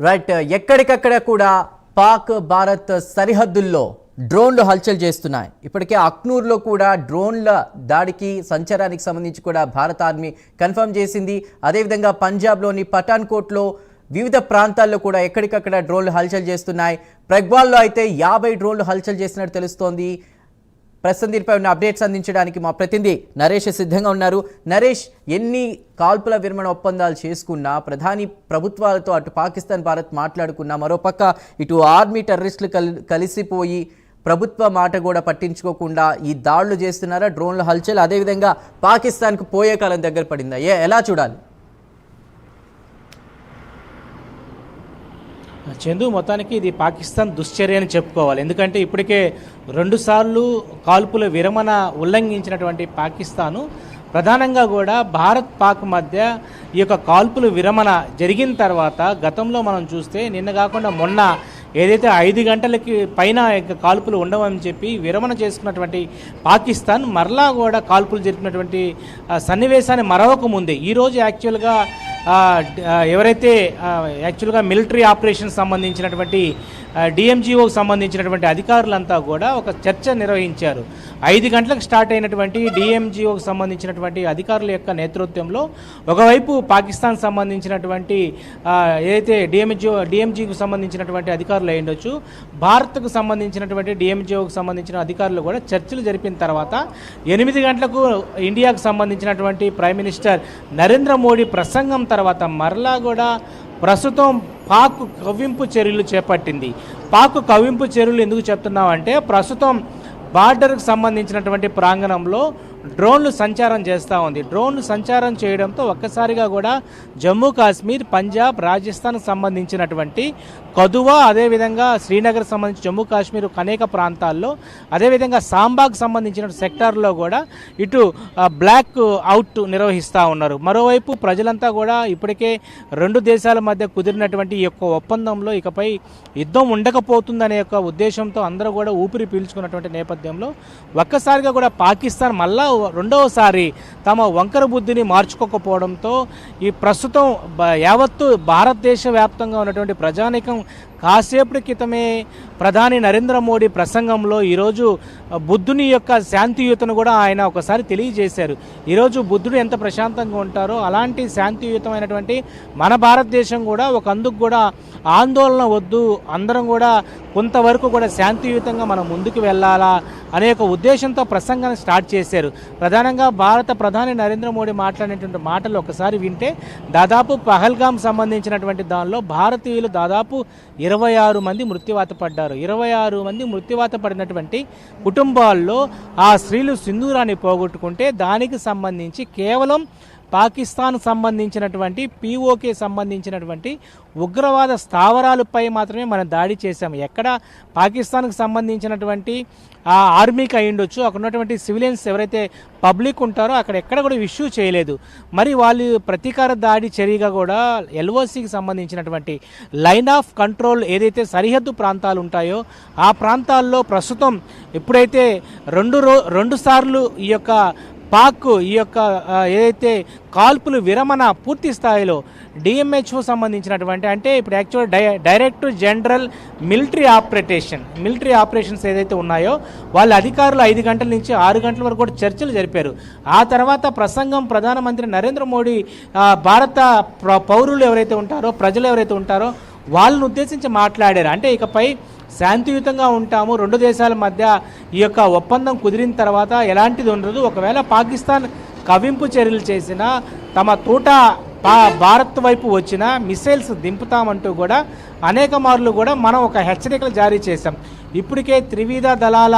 Right uh, ఎక్కడికక్కడ కూడా పాక్ భారత్ సరిహద్దుల్లో డ్రోన్లు హల్చల్ చేస్తున్నాయి. ఇప్పటికే అక్నూర్లో కూడా డ్రోన్ల దాడికి సంచారానికి సంబంధించి కూడా భారత ఆర్మీ కన్ఫర్మ్ చేసింది. అదేవిధంగా పంజాబ్లోని పఠాన్కోట్లో వివిధ ప్రాంతాల్లో కూడా ఎక్కడికక్కడ డ్రోన్లు హల్చల్ చేస్తున్నాయి. ప్రగ్వాల్లో అయితే యాభై డ్రోన్లు హల్చల్ చేసినట్టు తెలుస్తోంది. ప్రస్తుతం దీనిపై ఉన్న అప్డేట్స్ అందించడానికి మా ప్రతినిధి నరేష్ సిద్ధంగా ఉన్నారు. నరేష్ ఎన్ని కాల్పుల విరమణ ఒప్పందాలు చేసుకున్నా ప్రధాని ప్రభుత్వాలతో అటు పాకిస్తాన్ భారత్ మాట్లాడుకున్నా మరోపక్క ఇటు ఆర్మీ టెర్రరిస్టులు కలి కలిసిపోయి ప్రభుత్వ మాట కూడా పట్టించుకోకుండా ఈ దాడులు చేస్తున్నారా? డ్రోన్లు హల్చల్ అదేవిధంగా పాకిస్తాన్కు పోయే కాలం దగ్గర పడిందా? ఏ ఎలా చూడాలి? చందు మొత్తానికి ఇది పాకిస్తాన్ దుశ్చర్య అని చెప్పుకోవాలి. ఎందుకంటే ఇప్పటికే రెండుసార్లు కాల్పుల విరమణ ఉల్లంఘించినటువంటి పాకిస్తాను ప్రధానంగా కూడా భారత్ పాక్ మధ్య ఈ యొక్క కాల్పుల విరమణ జరిగిన తర్వాత గతంలో మనం చూస్తే నిన్న కాకుండా మొన్న ఏదైతే ఐదు గంటలకి పైన కాల్పులు ఉండవని చెప్పి విరమణ చేసుకున్నటువంటి పాకిస్తాన్ మరలా కూడా కాల్పులు జరిపినటువంటి సన్నివేశాన్ని మరవక ముందే ఈరోజు యాక్చువల్గా ఎవరైతే యాక్చువల్గా మిలిటరీ ఆపరేషన్ సంబంధించినటువంటి డిఎంజిఓకి సంబంధించినటువంటి అధికారులంతా కూడా ఒక చర్చ నిర్వహించారు. ఐదు గంటలకు స్టార్ట్ అయినటువంటి డిఎంజిఓకి సంబంధించినటువంటి అధికారుల యొక్క నేతృత్వంలో ఒకవైపు పాకిస్తాన్ సంబంధించినటువంటి ఏదైతే డిఎంజిఓ డిఎంజికి సంబంధించినటువంటి అధికారులు అయి ఉండొచ్చు భారత్కు సంబంధించినటువంటి డిఎంజిఓకి సంబంధించిన అధికారులు కూడా చర్చలు జరిపిన తర్వాత ఎనిమిది గంటలకు ఇండియాకు సంబంధించినటువంటి ప్రైమ్ మినిస్టర్ నరేంద్ర మోడీ ప్రసంగం తర్వాత మరలా కూడా ప్రస్తుతం పాక్ కవ్వింపు చర్యలు చేపట్టింది. పాక్ కవ్వింపు చర్యలు ఎందుకు చెప్తున్నామంటే ప్రస్తుతం బార్డర్కు సంబంధించినటువంటి ప్రాంగణంలో డ్రోన్లు సంచారం చేస్తూ ఉంది. డ్రోన్లు సంచారం చేయడంతో ఒక్కసారిగా కూడా జమ్మూ కాశ్మీర్ పంజాబ్ రాజస్థాన్కు సంబంధించినటువంటి కదువా అదేవిధంగా శ్రీనగర్ సంబంధించి జమ్మూ కాశ్మీర్ అనేక ప్రాంతాల్లో అదేవిధంగా సాంబాకు సంబంధించిన సెక్టార్లో కూడా ఇటు బ్లాక్ అవుట్ నిర్వహిస్తూ ఉన్నారు. మరోవైపు ప్రజలంతా కూడా ఇప్పటికే రెండు దేశాల మధ్య కుదిరినటువంటి ఈ యొక్క ఒప్పందంలో ఇకపై యుద్ధం ఉండకపోతుందనే యొక్క ఉద్దేశంతో అందరూ కూడా ఊపిరి పీల్చుకున్నటువంటి నేపథ్యంలో ఒక్కసారిగా కూడా పాకిస్తాన్ మళ్ళా రెండవసారి తమ వంకర బుద్ధిని మార్చుకోకపోవడంతో ఈ ప్రస్తుతం యావత్తు భారతదేశ వ్యాప్తంగా ఉన్నటువంటి ప్రజానీకం కాసేపటి క్రితమే ప్రధాని నరేంద్ర మోడీ ప్రసంగంలో ఈరోజు బుద్ధుని యొక్క శాంతియుతను కూడా ఆయన ఒకసారి తెలియజేశారు. ఈరోజు బుద్ధుడు ఎంత ప్రశాంతంగా ఉంటారో అలాంటి శాంతియుతమైనటువంటి మన భారతదేశం కూడా ఒక అందుకు కూడా ఆందోళన వద్దు. అందరం కూడా కొంతవరకు కూడా శాంతియుతంగా మనం ముందుకు వెళ్ళాలా అనే ఒక ఉద్దేశంతో ప్రసంగాన్ని స్టార్ట్ చేశారు. ప్రధానంగా భారత ప్రధాని నరేంద్ర మోడీ మాట్లాడినటువంటి మాటలు ఒకసారి వింటే దాదాపు పహల్గాం సంబంధించినటువంటి దానిలో భారతీయులు దాదాపు ఇరవై ఆరు మంది మృత్యువాత పడ్డారు. ఇరవై ఆరు మంది మృత్యువాత పడినటువంటి కుటుంబాల్లో ఆ స్త్రీలు సింధూరాన్ని పోగొట్టుకుంటే దానికి సంబంధించి కేవలం పాకిస్తాన్ సంబంధించినటువంటి పీఓకే సంబంధించినటువంటి ఉగ్రవాద స్థావరాలపై మాత్రమే మనం దాడి చేశాం. ఎక్కడ పాకిస్తాన్కు సంబంధించినటువంటి ఆ ఆర్మీకి అయి ఉండొచ్చు. అక్కడ ఉన్నటువంటి సివిలియన్స్ ఎవరైతే పబ్లిక్ ఉంటారో అక్కడ ఎక్కడ కూడా ఇష్యూ చేయలేదు. మరి వాళ్ళు ప్రతీకార దాడి చర్యగా కూడా ఎల్ఓసికి సంబంధించినటువంటి లైన్ ఆఫ్ కంట్రోల్ ఏదైతే సరిహద్దు ప్రాంతాలు ఉంటాయో ఆ ప్రాంతాల్లో ప్రస్తుతం ఎప్పుడైతే రెండు రో రెండు సార్లు ఈ యొక్క పాక్ ఈ యొక్క ఏదైతే కాల్పులు విరమణ పూర్తి స్థాయిలో డిఎంహెచ్ఓ సంబంధించినటువంటి అంటే ఇప్పుడు actual die director general military operation military operations ఏదైతే ఉన్నాయో వాళ్ళ అధికారులు ఐదు గంటల నుంచి ఆరు గంటల వరకు కూడా చర్చలు జరిపారు. ఆ తర్వాత ప్రసంగం ప్రధానమంత్రి నరేంద్ర మోడీ భారత పౌరులు ఎవరైతే ఉంటారో ప్రజలు ఎవరైతే ఉంటారో వాళ్ళని ఉద్దేశించి మాట్లాడారు. అంటే ఇకపై శాంతియుతంగా ఉంటాము. రెండు దేశాల మధ్య ఈ యొక్క ఒప్పందం కుదిరిన తర్వాత ఎలాంటిది ఉండదు. ఒకవేళ పాకిస్తాన్ కవింపు చర్యలు చేసినా తమ తోట పా భారత్ వైపు వచ్చిన మిసైల్స్ దింపుతామంటూ కూడా అనేక మార్లు కూడా మనం ఒక హెచ్చరికలు జారీ చేశాం. ఇప్పటికే త్రివిధ దళాల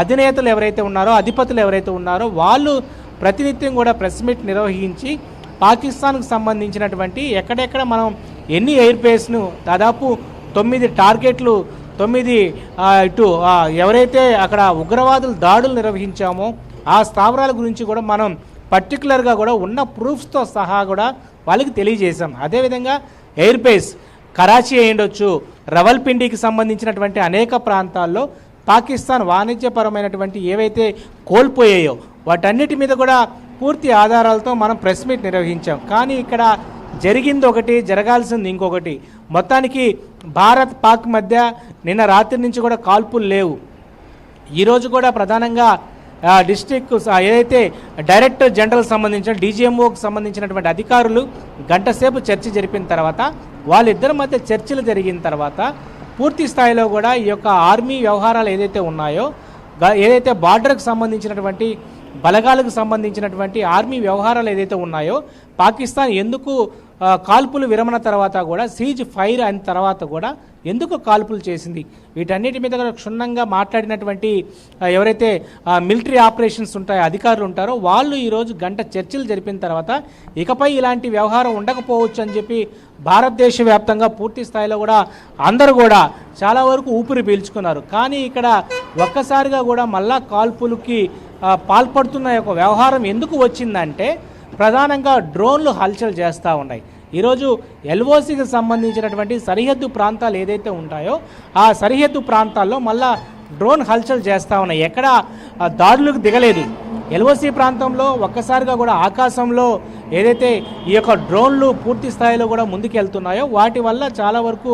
అధినేతలు ఎవరైతే ఉన్నారో అధిపతులు ఎవరైతే ఉన్నారో వాళ్ళు ప్రతినిత్యం కూడా ప్రెస్ మీట్ నిర్వహించి పాకిస్తాన్కు సంబంధించినటువంటి ఎక్కడెక్కడ మనం ఎన్ని ఎయిర్ బేస్ను దాదాపు తొమ్మిది టార్గెట్లు తొమ్మిది ఇటు ఎవరైతే అక్కడ ఉగ్రవాదులు దాడులు నిర్వహించామో ఆ స్థావరాల గురించి కూడా మనం పర్టికులర్గా కూడా ఉన్న ప్రూఫ్స్తో సహా కూడా వాళ్ళకి తెలియజేశాం. అదేవిధంగా ఎయిర్ బేస్ కరాచీ అయ్యుండొచ్చు రవల్పిండికి సంబంధించినటువంటి అనేక ప్రాంతాల్లో పాకిస్తాన్ వాణిజ్యపరమైనటువంటి ఏవైతే కోల్పోయాయో వాటన్నిటి మీద కూడా పూర్తి ఆధారాలతో మనం ప్రెస్ మీట్ నిర్వహించాం. కానీ ఇక్కడ జరిగింది ఒకటి జరగాల్సింది ఇంకొకటి. మొత్తానికి భారత్ పాక్ మధ్య నిన్న రాత్రి నుంచి కూడా కాల్పులు లేవు. ఈరోజు కూడా ప్రధానంగా డిస్టిక్ డిస్ట్రిక్ట్ ఏదైతే డైరెక్టర్ జనరల్ సంబంధించిన డీజీఎంఓకి సంబంధించినటువంటి అధికారులు గంటసేపు చర్చ జరిపిన తర్వాత వాళ్ళిద్దరి మధ్య చర్చలు జరిగిన తర్వాత పూర్తి స్థాయిలో కూడా ఈ యొక్క ఆర్మీ వ్యవహారాలు ఏదైతే ఉన్నాయో ఏదైతే బార్డర్కి సంబంధించినటువంటి బలగాలకు సంబంధించినటువంటి ఆర్మీ వ్యవహారాలు ఏదైతే ఉన్నాయో పాకిస్తాన్ ఎందుకు కాల్పులు విరమణ తర్వాత కూడా సీజ్ ఫైర్ అయిన తర్వాత కూడా ఎందుకు కాల్పులు చేసింది? వీటన్నిటి మీద కూడా క్షుణ్ణంగా మాట్లాడినటువంటి ఎవరైతే మిలిటరీ ఆపరేషన్స్ ఉంటాయో అధికారులు ఉంటారో వాళ్ళు ఈరోజు గంట చర్చలు జరిపిన తర్వాత ఇకపై ఇలాంటి వ్యవహారం ఉండకపోవచ్చు అని చెప్పి భారతదేశ వ్యాప్తంగా పూర్తి స్థాయిలో కూడా అందరూ కూడా చాలా వరకు ఊపిరి పీల్చుకున్నారు. కానీ ఇక్కడ ఒక్కసారిగా కూడా మళ్ళా కాల్పులకి పాల్పడుతున్న యొక్క వ్యవహారం ఎందుకు వచ్చిందంటే ప్రధానంగా డ్రోన్లు హల్చల్ చేస్తూ ఉన్నాయి. ఈరోజు ఎల్ఓసికి సంబంధించినటువంటి సరిహద్దు ప్రాంతాలు ఏదైతే ఉంటాయో ఆ సరిహద్దు ప్రాంతాల్లో మళ్ళా డ్రోన్ హల్చల్ చేస్తూ ఉన్నాయి. ఎక్కడ దాడులకు దిగలేదు. ఎల్ఓసి ప్రాంతంలో ఒక్కసారిగా కూడా ఆకాశంలో ఏదైతే ఈ యొక్క డ్రోన్లు పూర్తి స్థాయిలో కూడా ముందుకెళ్తున్నాయో వాటి వల్ల చాలా వరకు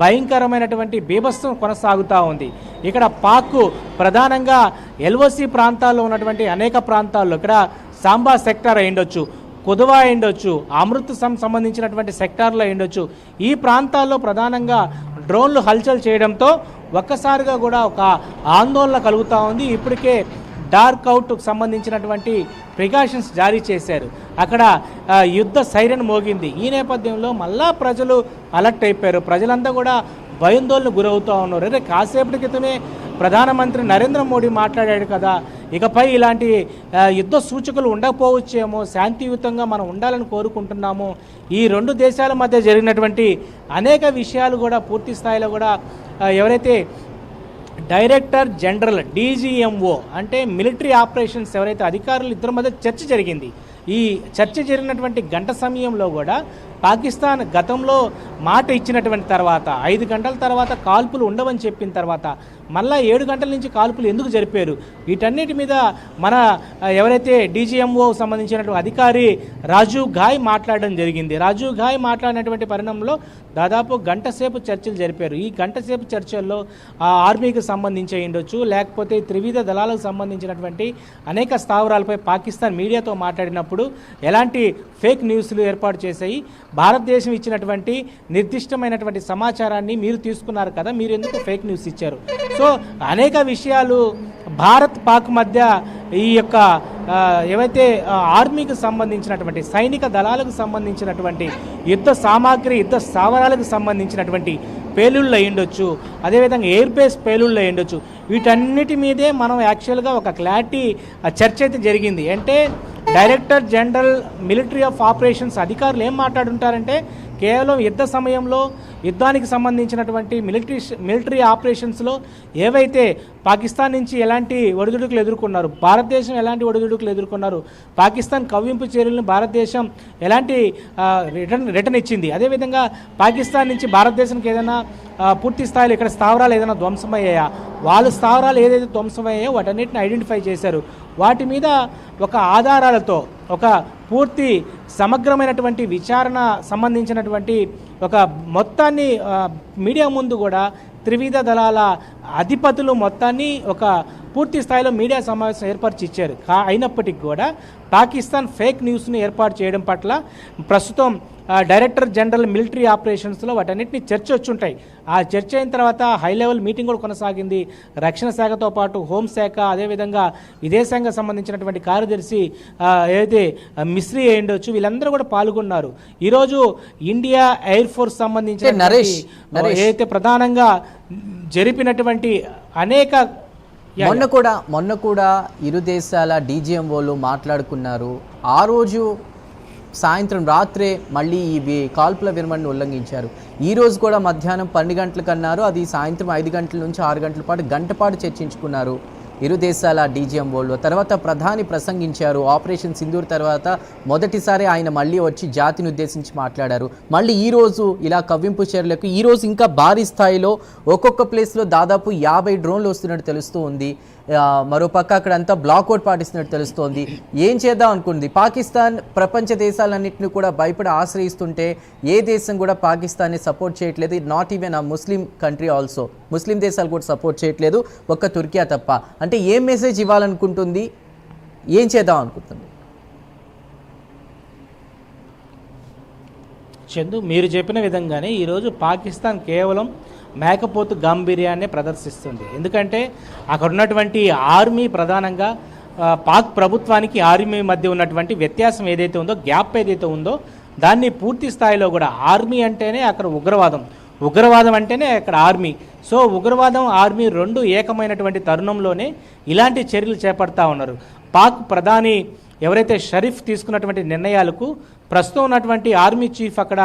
భయంకరమైనటువంటి బీభత్సం కొనసాగుతూ ఉంది. ఇక్కడ పాక్ ప్రధానంగా ఎల్ఓసి ప్రాంతాల్లో ఉన్నటువంటి అనేక ప్రాంతాల్లో ఇక్కడ సాంబా సెక్టార్ అయిండొచ్చు కుదువ అయిండొచ్చు అమృత్ సం సంబంధించినటువంటి సెక్టార్లో అయిండొచ్చు ఈ ప్రాంతాల్లో ప్రధానంగా డ్రోన్లు హల్చల్ చేయడంతో ఒక్కసారిగా కూడా ఒక ఆందోళన కలుగుతూ ఉంది. ఇప్పటికే డార్క్ అవుట్కు సంబంధించినటువంటి ప్రికాషన్స్ జారీ చేశారు. అక్కడ యుద్ధ సైరన్ మోగింది. ఈ నేపథ్యంలో మళ్ళా ప్రజలు అలర్ట్ అయిపోయారు. ప్రజలంతా కూడా భయందోళన గురవుతూ ఉన్నారు. అదే కాసేపటి క్రితమే ప్రధానమంత్రి నరేంద్ర మోడీ మాట్లాడాడు కదా. ఇకపై ఇలాంటి యుద్ధ సూచకులు ఉండకపోవచ్చేమో శాంతియుతంగా మనం ఉండాలని కోరుకుంటున్నాము. ఈ రెండు దేశాల మధ్య జరిగినటువంటి అనేక విషయాలు కూడా పూర్తి స్థాయిలో కూడా ఎవరైతే డైరెక్టర్ జనరల్ డీజీఎంఓ అంటే మిలిటరీ ఆపరేషన్స్ ఎవరైతే అధికారులు ఇద్దరి మధ్య చర్చ జరిగింది. ఈ చర్చ జరిగినటువంటి గంట సమయంలో కూడా పాకిస్తాన్ గతంలో మాట ఇచ్చినటువంటి తర్వాత ఐదు గంటల తర్వాత కాల్పులు ఉండవని చెప్పిన తర్వాత మళ్ళా ఏడు గంటల నుంచి కాల్పులు ఎందుకు జరిపారు? వీటన్నిటి మీద మన ఎవరైతే డీజీఎంఓ సంబంధించినటువంటి అధికారి రాజీవ్ ఘాయ్ మాట్లాడడం జరిగింది. రాజీవ్ ఘాయ్ మాట్లాడినటువంటి పరిణామంలో దాదాపు గంట సేపు చర్చలు జరిపారు. ఈ గంట సేపు చర్చల్లో ఆర్మీకి సంబంధించి ఉండొచ్చు లేకపోతే త్రివిధ దళాలకు సంబంధించినటువంటి అనేక స్థావరాలపై పాకిస్తాన్ మీడియాతో మాట్లాడినప్పుడు ఎలాంటి ఫేక్ న్యూస్లు ఏర్పాటు చేశాయి? భారతదేశం ఇచ్చినటువంటి నిర్దిష్టమైనటువంటి సమాచారాన్ని మీరు తీసుకున్నారు కదా మీరు ఎందుకు ఫేక్ న్యూస్ ఇచ్చారు? సో అనేక విషయాలు భారత్ పాక్ మధ్య ఈ యొక్క ఏవైతే ఆర్మీకి సంబంధించినటువంటి సైనిక దళాలకు సంబంధించినటువంటి యుద్ధ సామాగ్రి యుద్ధ స్థావరాలకు సంబంధించినటువంటి పేలుళ్ళు అయ్యుండొచ్చు. అదేవిధంగా ఎయిర్ బేస్ పేలుళ్ళు అయ్యుండొచ్చు. వీటన్నిటి మీదే మనం యాక్చువల్గా ఒక క్లారిటీ చర్చ అయితే జరిగింది. అంటే director general military of operations అధికారులు ఏం మాట్లాడుంటారంటే కేవలం యుద్ధ సమయంలో యుద్ధానికి సంబంధించినటువంటి మిలిటరీ మిలిటరీ ఆపరేషన్స్లో ఏవైతే పాకిస్తాన్ నుంచి ఎలాంటి ఒడిదుడుకులు ఎదుర్కొన్నారు భారతదేశం ఎలాంటి ఒడిదుడుకులు ఎదుర్కొన్నారు పాకిస్తాన్ కవ్వింపు చర్యలను భారతదేశం ఎలాంటి రిటర్న్ రిటర్న్ ఇచ్చింది అదేవిధంగా పాకిస్తాన్ నుంచి భారతదేశానికి ఏదైనా పూర్తి స్థాయిలో ఇక్కడ స్థావరాలు ఏదైనా ధ్వంసమయ్యాయా వాళ్ళ స్థావరాలు ఏదైతే ధ్వంసమయ్యాయో వాటన్నిటిని ఐడెంటిఫై చేశారు. వాటి మీద ఒక ఆధారాలతో ఒక పూర్తి సమగ్రమైనటువంటి విచారణ సంబంధించినటువంటి ఒక మొత్తాన్ని మీడియా ముందు కూడా త్రివిధ దళాల అధిపతులు మొత్తాన్ని ఒక పూర్తి స్థాయిలో మీడియా సమావేశం ఏర్పరిచి ఇచ్చారు. అయినప్పటికీ కూడా పాకిస్తాన్ ఫేక్ న్యూస్ని ఏర్పాటు చేయడం పట్ల ప్రస్తుతం డైరెక్టర్ జనరల్ మిలిటరీ ఆపరేషన్స్లో వాటన్నిటిని చర్చ వచ్చుంటాయి. ఆ చర్చ అయిన తర్వాత హై లెవెల్ మీటింగ్ కూడా కొనసాగింది. రక్షణ శాఖతో పాటు హోంశాఖ అదేవిధంగా విదేశాంగ సంబంధించినటువంటి కార్యదర్శి ఏదైతే ఆ, మిస్రీ అయి ఉండొచ్చు వీళ్ళందరూ కూడా పాల్గొన్నారు. ఈరోజు ఇండియా ఎయిర్ ఫోర్స్ సంబంధించిన నరేష్. ఏదైతే ప్రధానంగా జరిపినటువంటి అనేక మొన్న కూడా మొన్న కూడా ఇరు దేశాల డీజీఎంఓలు మాట్లాడుకున్నారు. ఆ రోజు సాయంత్రం రాత్రే మళ్ళీ ఇవి కాల్పుల విరమణను ఉల్లంఘించారు. ఈ రోజు కూడా మధ్యాహ్నం పన్నెండు గంటలకు అన్నారు. అది సాయంత్రం ఐదు గంటల నుంచి ఆరు గంటల పాటు గంట పాటు చర్చించుకున్నారు. ఇరు దేశాల డీజీఎంఓలు. తర్వాత ప్రధాని ప్రసంగించారు. ఆపరేషన్ సింధూర్ తర్వాత మొదటిసారి ఆయన మళ్ళీ వచ్చి జాతిని ఉద్దేశించి మాట్లాడారు. మళ్ళీ ఈరోజు ఇలా కవ్వింపు చర్యలకు ఈరోజు ఇంకా భారీ స్థాయిలో ఒక్కొక్క ప్లేస్లో దాదాపు యాభై డ్రోన్లు వస్తున్నట్టు తెలుస్తూ ఉంది. మరోపక్క అక్కడ అంతా బ్లాక్అవుట్ పాటిస్తున్నట్టు తెలుస్తోంది. ఏం చేద్దాం అనుకుంది? పాకిస్తాన్ ప్రపంచ దేశాలన్నింటినీ కూడా భయపడి ఆశ్రయిస్తుంటే ఏ దేశం కూడా పాకిస్తాన్ని సపోర్ట్ చేయట్లేదు. నాట్ ఈవెన్ ఆ ముస్లిం కంట్రీ ఆల్సో ముస్లిం దేశాలు కూడా సపోర్ట్ చేయట్లేదు. ఒక్క తుర్కియా తప్ప. అంటే ఏం మెసేజ్ ఇవ్వాలనుకుంటుంది? ఏం చేద్దాం అనుకుంటుంది? చందు మీరు చెప్పిన విధంగానే ఈరోజు పాకిస్తాన్ కేవలం మేకపోతు గాంభీర్యాన్ని ప్రదర్శిస్తుంది. ఎందుకంటే అక్కడ ఉన్నటువంటి ఆర్మీ ప్రధానంగా పాక్ ప్రభుత్వానికి ఆర్మీ మధ్య ఉన్నటువంటి వ్యత్యాసం ఏదైతే ఉందో గ్యాప్ ఏదైతే ఉందో దాన్ని పూర్తి స్థాయిలో కూడా ఆర్మీ అంటేనే అక్కడ ఉగ్రవాదం. ఉగ్రవాదం అంటేనే అక్కడ ఆర్మీ. సో ఉగ్రవాదం ఆర్మీ రెండు ఏకమైనటువంటి తరుణంలోనే ఇలాంటి చర్యలు చేపడతా ఉన్నారు. పాక్ ప్రధాని ఎవరైతే షరీఫ్ తీసుకున్నటువంటి నిర్ణయాలకు ప్రస్తుతం ఉన్నటువంటి ఆర్మీ చీఫ్ అక్కడ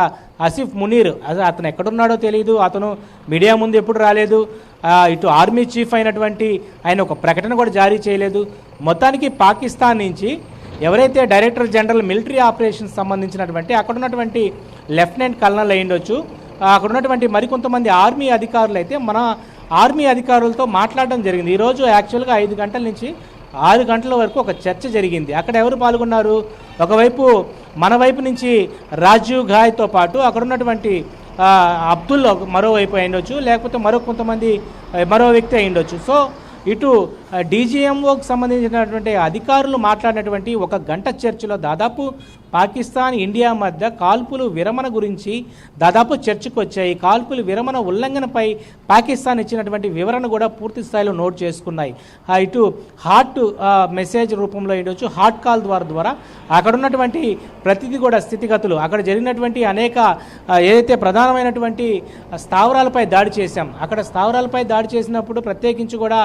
ఆసిఫ్ మునీర్ అతను ఎక్కడున్నాడో తెలియదు అతను మీడియా ముందు ఎప్పుడు రాలేదు ఇటు ఆర్మీ చీఫ్ అయినటువంటి ఆయన ఒక ప్రకటన కూడా జారీ చేయలేదు. మొత్తానికి పాకిస్తాన్ నుంచి ఎవరైతే డైరెక్టర్ జనరల్ మిలిటరీ ఆపరేషన్స్ సంబంధించినటువంటి అక్కడ ఉన్నటువంటి లెఫ్టినెంట్ కల్నల్ అయ్యుండొచ్చు. అక్కడ ఉన్నటువంటి మరికొంతమంది ఆర్మీ అధికారులు అయితే మన ఆర్మీ అధికారులతో మాట్లాడడం జరిగింది. ఈరోజు యాక్చువల్గా ఐదు గంటల నుంచి ఆరు గంటల వరకు ఒక చర్చ జరిగింది. అక్కడ ఎవరు పాల్గొన్నారు? ఒకవైపు మన వైపు నుంచి రాజీవ్ ఘాయ్తో పాటు అక్కడ ఉన్నటువంటి అబ్దుల్ మరోవైపు అయిండొచ్చు లేకపోతే మరో కొంతమంది మరో వ్యక్తి అయిండొచ్చు సో ఇటు డీజీఎంఓకి సంబంధించినటువంటి అధికారులు మాట్లాడినటువంటి ఒక గంట చర్చలో దాదాపు పాకిస్తాన్ ఇండియా మధ్య కాల్పులు విరమణ గురించి దాదాపు చర్చకు వచ్చాయి. కాల్పులు విరమణ ఉల్లంఘనపై పాకిస్తాన్ ఇచ్చినటువంటి వివరణ కూడా పూర్తి స్థాయిలో నోట్ చేసుకున్నాయి. ఇటు హాట్ మెసేజ్ రూపంలో ఉండొచ్చు హాట్ కాల్ ద్వారా ద్వారా అక్కడ ఉన్నటువంటి ప్రతిదీ కూడా స్థితిగతులు. అక్కడ జరిగినటువంటి అనేక ఏదైతే ప్రధానమైనటువంటి స్థావరాలపై దాడి చేశాం అక్కడ స్థావరాలపై దాడి చేసినప్పుడు ప్రత్యేకించి కూడా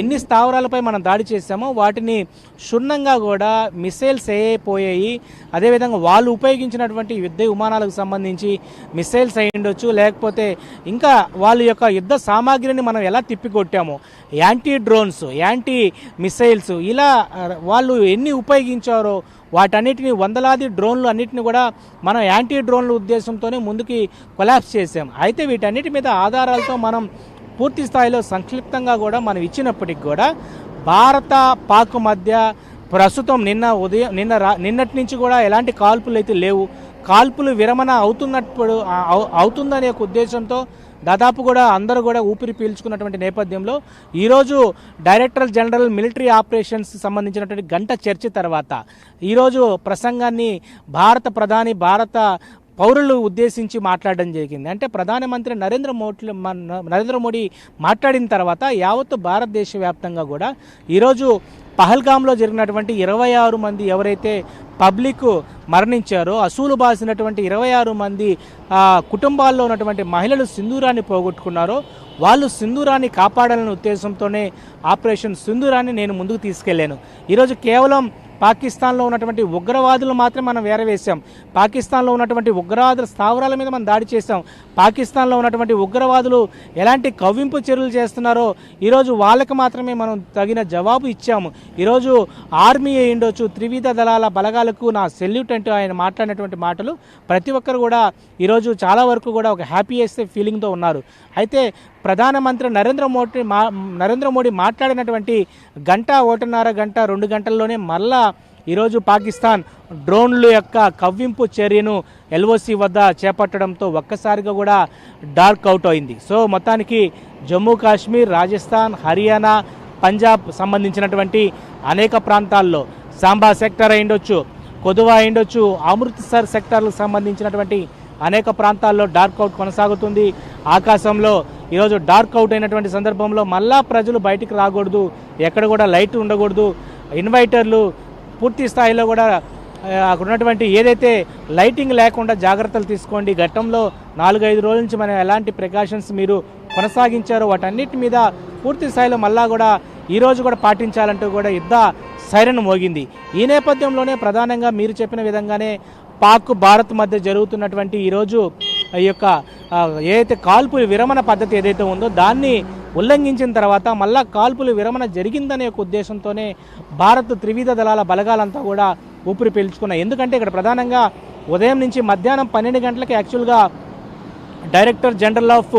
ఎన్ని స్థావరాలపై మనం దాడి చేశామో వాటిని క్షుణ్ణంగా కూడా మిసైల్స్ అయిపోయాయి అదేవిధంగా వాళ్ళు ఉపయోగించినటువంటి యుద్ధ విమానాలకు సంబంధించి మిసైల్స్ అయి ఉండొచ్చు లేకపోతే ఇంకా వాళ్ళ యొక్క యుద్ధ సామాగ్రిని మనం ఎలా తిప్పికొట్టాము యాంటీ డ్రోన్స్ యాంటీ మిసైల్స్ ఇలా వాళ్ళు ఎన్ని ఉపయోగించారో వాటన్నిటిని వందలాది డ్రోన్లు అన్నిటిని కూడా మనం యాంటీ డ్రోన్ల ఉద్దేశంతోనే ముందుకి కొలాప్స్ చేసాం అయితే వీటన్నిటి మీద ఆధారాలతో మనం పూర్తి స్థాయిలో సంక్షిప్తంగా కూడా మనం ఇచ్చినప్పటికి కూడా భారత పాక్ మధ్య ప్రస్తుతం నిన్న ఉదయం నిన్న నిన్నటి నుంచి కూడా ఎలాంటి కాల్పులు అయితే లేవు. కాల్పులు విరమణ అవుతున్నప్పుడు అవు- అవుతుందనే ఒక ఉద్దేశంతో దాదాపు కూడా అందరూ కూడా ఊపిరి పీల్చుకున్నటువంటి నేపథ్యంలో ఈరోజు డైరెక్టర్ జనరల్ మిలిటరీ ఆపరేషన్స్ సంబంధించినటువంటి గంట చర్చ తర్వాత ఈరోజు ప్రసంగాన్ని భారత ప్రధాని భారత పౌరులు ఉద్దేశించి మాట్లాడడం జరిగింది. అంటే ప్రధానమంత్రి నరేంద్ర మోడీ నరేంద్ర మోడీ మాట్లాడిన తర్వాత యావత్తు భారతదేశ వ్యాప్తంగా కూడా ఈరోజు పహల్గామ్లో జరిగినటువంటి ఇరవై ఆరు మంది ఎవరైతే పబ్లిక్ మరణించారో అసూలు బాసినటువంటి ఇరవై ఆరు మంది కుటుంబాల్లో ఉన్నటువంటి మహిళలు సింధూరాన్ని పోగొట్టుకున్నారో వాళ్ళు సింధూరాన్ని కాపాడాలనే ఉద్దేశంతోనే ఆపరేషన్ సింధూరాన్ని నేను ముందుకు తీసుకెళ్ళాను ఈరోజు కేవలం పాకిస్తాన్లో ఉన్నటువంటి ఉగ్రవాదులు మాత్రమే మనం వేరవేశాం. పాకిస్తాన్లో ఉన్నటువంటి ఉగ్రవాదుల స్థావరాల మీద మనం దాడి చేశాం. పాకిస్తాన్లో ఉన్నటువంటి ఉగ్రవాదులు ఎలాంటి కవ్వింపు చర్యలు చేస్తున్నారో ఈరోజు వాళ్ళకి మాత్రమే మనం తగిన జవాబు ఇచ్చాము. ఈరోజు ఆర్మీ అయి ఉండొచ్చు త్రివిధ దళాల బలగాలకు నా సెల్యూట్ అంటూ ఆయన మాట్లాడినటువంటి మాటలు ప్రతి ఒక్కరు కూడా ఈరోజు చాలా వరకు కూడా ఒక హ్యాపీయెస్ట్ ఫీలింగ్తో ఉన్నారు. అయితే ప్రధానమంత్రి నరేంద్ర మోడీ మా నరేంద్ర మోడీ మాట్లాడినటువంటి గంట ఒకటిన్నర గంట రెండు గంటల్లోనే మళ్ళా ఈరోజు పాకిస్తాన్ డ్రోన్ల యొక్క కవ్వింపు చర్యను ఎల్ఓసి వద్ద చేపట్టడంతో ఒక్కసారిగా కూడా డార్క్ అవుట్ అయింది. సో మొత్తానికి జమ్మూ కాశ్మీర్ రాజస్థాన్ హర్యానా పంజాబ్ సంబంధించినటువంటి అనేక ప్రాంతాల్లో సాంబా సెక్టర్ అయిండొచ్చు కొదువా అయిండొచ్చు అమృత్సర్ సెక్టర్లకు సంబంధించినటువంటి అనేక ప్రాంతాల్లో డార్క్ అవుట్ కొనసాగుతుంది. ఆకాశంలో ఈరోజు డార్క్ అవుట్ అయినటువంటి సందర్భంలో మళ్ళా ప్రజలు బయటికి రాకూడదు ఎక్కడ కూడా లైట్ ఉండకూడదు. ఇన్వైటర్లు పూర్తి స్థాయిలో కూడా అక్కడ ఉన్నటువంటి ఏదైతే లైటింగ్ లేకుండా జాగ్రత్తలు తీసుకోండి ఘట్టంలో నాలుగైదు రోజుల నుంచి మనం ఎలాంటి ప్రికాషన్స్ మీరు కొనసాగించారో వాటన్నిటి మీద పూర్తి స్థాయిలో మళ్ళా కూడా ఈ రోజు కూడా పాటించాలంటూ కూడా యుద్ధ సైరన్ మోగింది. ఈ నేపథ్యంలోనే ప్రధానంగా మీరు చెప్పిన విధంగానే పాక్ భారత్ మధ్య జరుగుతున్నటువంటి ఈరోజు ఈ యొక్క ఏదైతే కాల్పుల విరమణ పద్ధతి ఏదైతే ఉందో దాన్ని ఉల్లంఘించిన తర్వాత మళ్ళా కాల్పుల విరమణ జరిగిందనే ఒక ఉద్దేశంతోనే భారత్ త్రివిధ దళాల బలగాలంతా కూడా ఊపిరి పీల్చుకున్నాయి. ఎందుకంటే ఇక్కడ ప్రధానంగా ఉదయం నుంచి మధ్యాహ్నం పన్నెండు గంటలకి యాక్చువల్గా director general of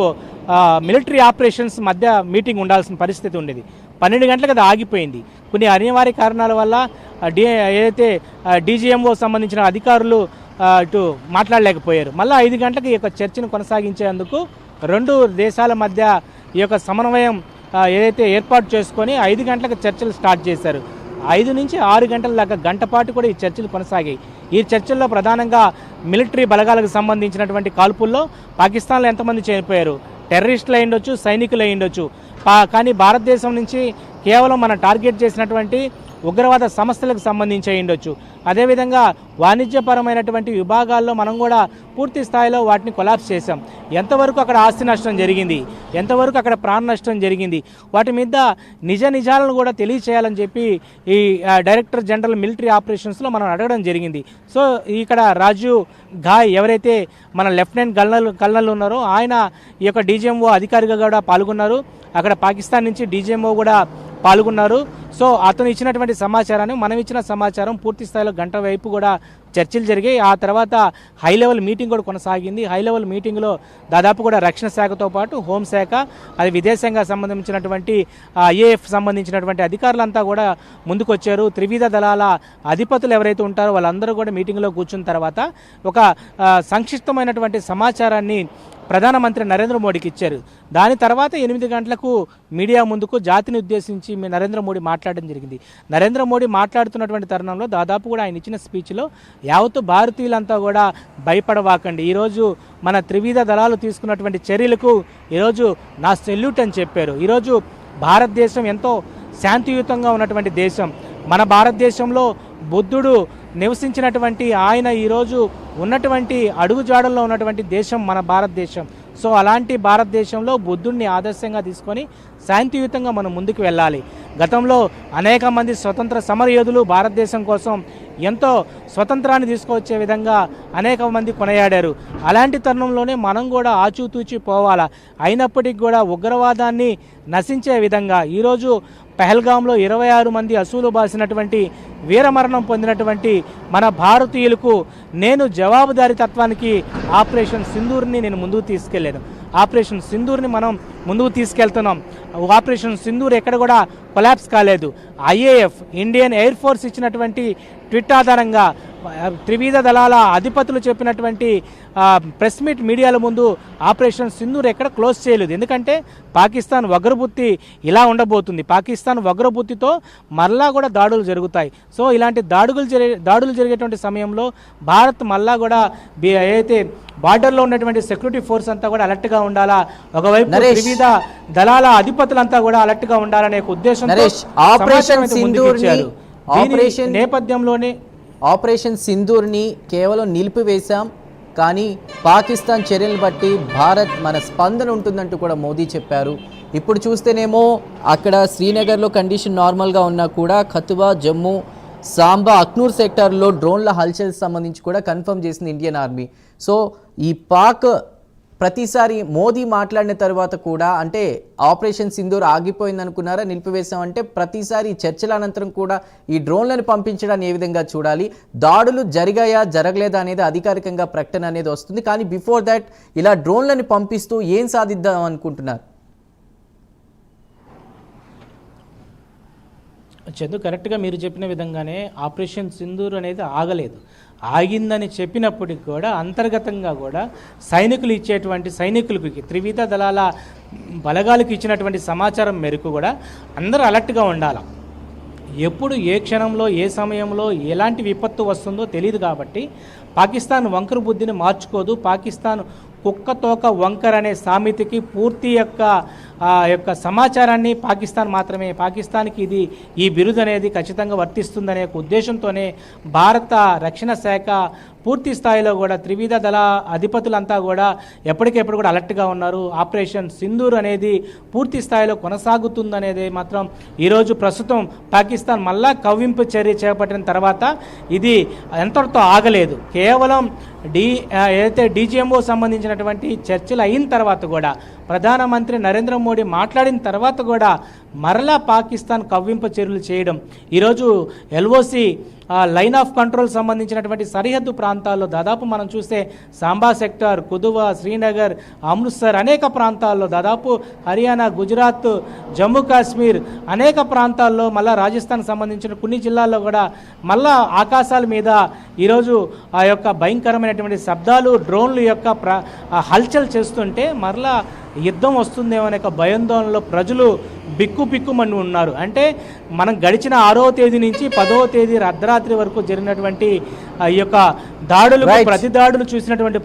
military operations మధ్య మీటింగ్ ఉండాల్సిన పరిస్థితి ఉండేది. పన్నెండు గంటలకు అది ఆగిపోయింది. కొన్ని అనివార్య కారణాల వల్ల డి ఏదైతే డీజీఎంఓ సంబంధించిన అధికారులు అటు ఇటు మాట్లాడలేకపోయారు. మళ్ళీ ఐదు గంటలకు ఈ యొక్క చర్చను కొనసాగించేందుకు రెండు దేశాల మధ్య ఈ యొక్క సమన్వయం ఏదైతే ఏర్పాటు చేసుకొని ఐదు గంటలకు చర్చలు స్టార్ట్ చేశారు. ఐదు నుంచి ఆరు గంటల దాకా గంట పాటు కూడా ఈ చర్చలు కొనసాగాయి. ఈ చర్చల్లో ప్రధానంగా మిలిటరీ బలగాలకు సంబంధించినటువంటి కాల్పుల్లో పాకిస్తాన్లో ఎంతమంది చనిపోయారు? టెర్రరిస్టులు అయ్యుండొచ్చు సైనికులు అయ్యుండొచ్చు పా కానీ భారతదేశం నుంచి కేవలం మనం టార్గెట్ చేసినటువంటి ఉగ్రవాద సంస్థలకు సంబంధించి అయ్యుండొచ్చు ఉండొచ్చు. అదేవిధంగా వాణిజ్యపరమైనటువంటి విభాగాల్లో మనం కూడా పూర్తి స్థాయిలో వాటిని కొలాప్స్ చేశాం. ఎంతవరకు అక్కడ ఆస్తి నష్టం జరిగింది? ఎంతవరకు అక్కడ ప్రాణ నష్టం జరిగింది? వాటి మీద నిజ నిజాలను కూడా తెలియచేయాలని చెప్పి ఈ డైరెక్టర్ జనరల్ మిలిటరీ ఆపరేషన్స్లో మనం అడగడం జరిగింది. సో ఇక్కడ రాజు ఘాయ్ ఎవరైతే మన లెఫ్టినెంట్ గల్నల్ కల్నల్ ఉన్నారో ఆయన ఈ యొక్క డీజీఎంఓ అధికారిగా కూడా పాల్గొన్నారు. అక్కడ పాకిస్తాన్ నుంచి డీజీఎంఓ కూడా పాల్గొన్నారు. సో అతను ఇచ్చినటువంటి సమాచారాన్ని మనం ఇచ్చిన సమాచారం పూర్తి స్థాయిలో గంట వైపు కూడా చర్చలు జరిగాయి. ఆ తర్వాత హై లెవెల్ మీటింగ్ కూడా కొనసాగింది. హై లెవెల్ మీటింగ్లో దాదాపు కూడా రక్షణ శాఖతో పాటు హోంశాఖ అది విదేశాంగ సంబంధించినటువంటి ఐఏఎఫ్ సంబంధించినటువంటి అధికారులంతా కూడా ముందుకొచ్చారు. త్రివిధ దళాల అధిపతులు ఎవరైతే ఉంటారో వాళ్ళందరూ కూడా మీటింగ్లో కూర్చున్న తర్వాత ఒక సంక్షిప్తమైనటువంటి సమాచారాన్ని ప్రధానమంత్రి నరేంద్ర మోడీకి ఇచ్చారు. దాని తర్వాత ఎనిమిది గంటలకు మీడియా ముందుకు జాతిని ఉద్దేశించి మీ నరేంద్ర మోడీ మాట్లాడడం జరిగింది. నరేంద్ర మోడీ మాట్లాడుతున్నటువంటి తరుణంలో దాదాపు కూడా ఆయన ఇచ్చిన స్పీచ్లో యావత్తు భారతీయులంతా కూడా భయపడవాకండి. ఈరోజు మన త్రివిధ దళాలు తీసుకున్నటువంటి చర్యలకు ఈరోజు నా సెల్యూట్ అని చెప్పారు. ఈరోజు భారతదేశం ఎంతో శాంతియుతంగా ఉన్నటువంటి దేశం. మన భారతదేశంలో బుద్ధుడు నివసించినటువంటి ఆయన ఈరోజు ఉన్నటువంటి అడుగుజాడల్లో ఉన్నటువంటి దేశం మన భారతదేశం. సో అలాంటి భారతదేశంలో బుద్ధుడిని ఆదర్శంగా తీసుకొని శాంతియుతంగా మనం ముందుకు వెళ్ళాలి. గతంలో అనేక మంది స్వతంత్ర సమరయోధులు భారతదేశం కోసం ఎంతో స్వతంత్రాన్ని తీసుకువచ్చే విధంగా అనేక మంది కొనయాడారు. అలాంటి తరుణంలోనే మనం కూడా ఆచూతూచి పోవాలా? అయినప్పటికీ కూడా ఉగ్రవాదాన్ని నశించే విధంగా ఈరోజు పెహల్గాంలో ఇరవై ఆరు మంది అసూలు బాసినటువంటి వీరమరణం పొందినటువంటి మన భారతీయులకు నేను జవాబుదారీ తత్వానికి ఆపరేషన్ సింధూర్ని నేను ముందుకు తీసుకెళ్ళాను. ఆపరేషన్ సింధూర్ని మనం ముందుకు తీసుకెళ్తున్నాం. ఆపరేషన్ సింధూర్ ఎక్కడ కూడా కొలాప్స్ కాలేదు. ఐఏఎఫ్ ఇండియన్ ఎయిర్ ఫోర్స్ ఇచ్చినటువంటి ట్విట్ ఆధారంగా త్రివిధ దళాల అధిపతులు చెప్పినటువంటి ప్రెస్ మీట్ మీడియాల ముందు ఆపరేషన్ సింధూర్ ఎక్కడ క్లోజ్ చేయలేదు ఎందుకంటే పాకిస్తాన్ వగ్రబుద్ధి ఇలా ఉండబోతుంది పాకిస్తాన్ వగ్రబుద్ధితో మరలా కూడా దాడులు జరుగుతాయి సో ఇలాంటి దాడులు జరిగే దాడులు జరిగేటువంటి సమయంలో భారత్ మళ్ళా కూడా ఏదైతే బార్డర్లో ఉన్నటువంటి సెక్యూరిటీ ఫోర్స్ అంతా కూడా అలర్ట్గా ఉండాలా ఒకవైపు. త్రివిధ దళాల అధిపతులంతా కూడా అలర్ట్గా ఉండాలనే. దీని ఆపరేషన్- నేపథ్యంలోనే ఆపరేషన్ సింధూర్ని కేవలం నిలిపివేశాం కానీ పాకిస్తాన్ చర్యలను బట్టి భారత్ మన స్పందన ఉంటుందంటూ కూడా మోదీ చెప్పారు. ఇప్పుడు చూస్తేనేమో అక్కడ శ్రీనగర్లో కండిషన్ నార్మల్గా ఉన్నా కూడా ఖతువా జమ్మూ సాంబా అక్నూర్ సెక్టార్లో డ్రోన్ల హల్చల్ సంబంధించి కూడా కన్ఫర్మ్ చేసింది ఇండియన్ ఆర్మీ. సో ఈ పాక్ ప్రతిసారి మోదీ మాట్లాడిన తర్వాత కూడా అంటే ఆపరేషన్ సింధూర్ ఆగిపోయింది అనుకున్నారా నిలిపివేశామంటే ప్రతిసారి చర్చల అనంతరం కూడా ఈ డ్రోన్లను పంపించడాన్ని ఏ విధంగా చూడాలి దాడులు జరిగాయా జరగలేదా అనేది అధికారికంగా ప్రకటన అనేది వస్తుంది. కానీ బిఫోర్ దాట్ ఇలా డ్రోన్లను పంపిస్తూ ఏం సాధిద్దాం అనుకుంటున్నారు? చందు కరెక్ట్గా మీరు చెప్పిన విధంగానే ఆపరేషన్ సింధూర్ అనేది ఆగలేదు. ఆగిందని చెప్పినప్పటికి కూడా అంతర్గతంగా కూడా సైనికులు ఇచ్చేటువంటి సైనికులకి త్రివిధ దళాల బలగాలకు ఇచ్చినటువంటి సమాచారం మేరకు కూడా అందరూ అలర్ట్గా ఉండాలి. ఎప్పుడు ఏ క్షణంలో ఏ సమయంలో ఎలాంటి విపత్తు వస్తుందో తెలియదు కాబట్టి పాకిస్తాన్ వంకర బుద్ధిని మార్చుకోదు. పాకిస్తాన్ కుక్క తోక వంకర్ అనే సామెతకి పూర్తి యొక్క యొక్క సమాచారాన్ని పాకిస్తాన్ మాత్రమే. పాకిస్తాన్కి ఇది ఈ బిరుదు అనేది ఖచ్చితంగా వర్తిస్తుందనే ఒక ఉద్దేశంతోనే భారత రక్షణ శాఖ పూర్తి స్థాయిలో కూడా త్రివిధ దళ అధిపతులంతా కూడా ఎప్పటికెప్పుడు కూడా అలర్ట్గా ఉన్నారు. ఆపరేషన్ సింధూర్ అనేది పూర్తి స్థాయిలో కొనసాగుతుందనేది మాత్రం ఈరోజు ప్రస్తుతం పాకిస్తాన్ మళ్ళా కవ్వింపు చర్య చేపట్టిన తర్వాత ఇది ఎంతటితో ఆగలేదు. కేవలం డి ఏదైతే డీజీఎంఓ సంబంధించినటువంటి చర్చలు అయిన తర్వాత కూడా ప్రధానమంత్రి నరేంద్ర మోడీ మాట్లాడిన తర్వాత కూడా మరలా పాకిస్తాన్ కవ్వింపు చర్యలు చేయడం ఈరోజు ఎల్ఓసి లైన్ ఆఫ్ కంట్రోల్ సంబంధించినటువంటి సరిహద్దు ప్రాంతం ప్రాంతాల్లో దాదాపు మనం చూస్తే సాంబా సెక్టార్ కుదువ శ్రీనగర్ అమృత్సర్ అనేక ప్రాంతాల్లో దాదాపు హర్యానా గుజరాత్ జమ్మూ కాశ్మీర్ అనేక ప్రాంతాల్లో మళ్ళా రాజస్థాన్ సంబంధించిన కొన్ని జిల్లాల్లో కూడా మళ్ళా ఆకాశాల మీద ఈరోజు ఆ యొక్క భయంకరమైనటువంటి శబ్దాలు డ్రోన్లు యొక్క ప్ర హల్చల్ చేస్తుంటే మరలా యుద్ధం వస్తుందేమో అనే భయాందోళనలో ప్రజలు బిక్కు బిక్కుమని ఉన్నారు అంటే మనం గడిచిన ఆరో తేదీ నుంచి పదవ తేదీ అర్ధరాత్రి వరకు జరిగినటువంటి ఆ యొక్క Right. ప్రతి దాడులు చూసినటువంటి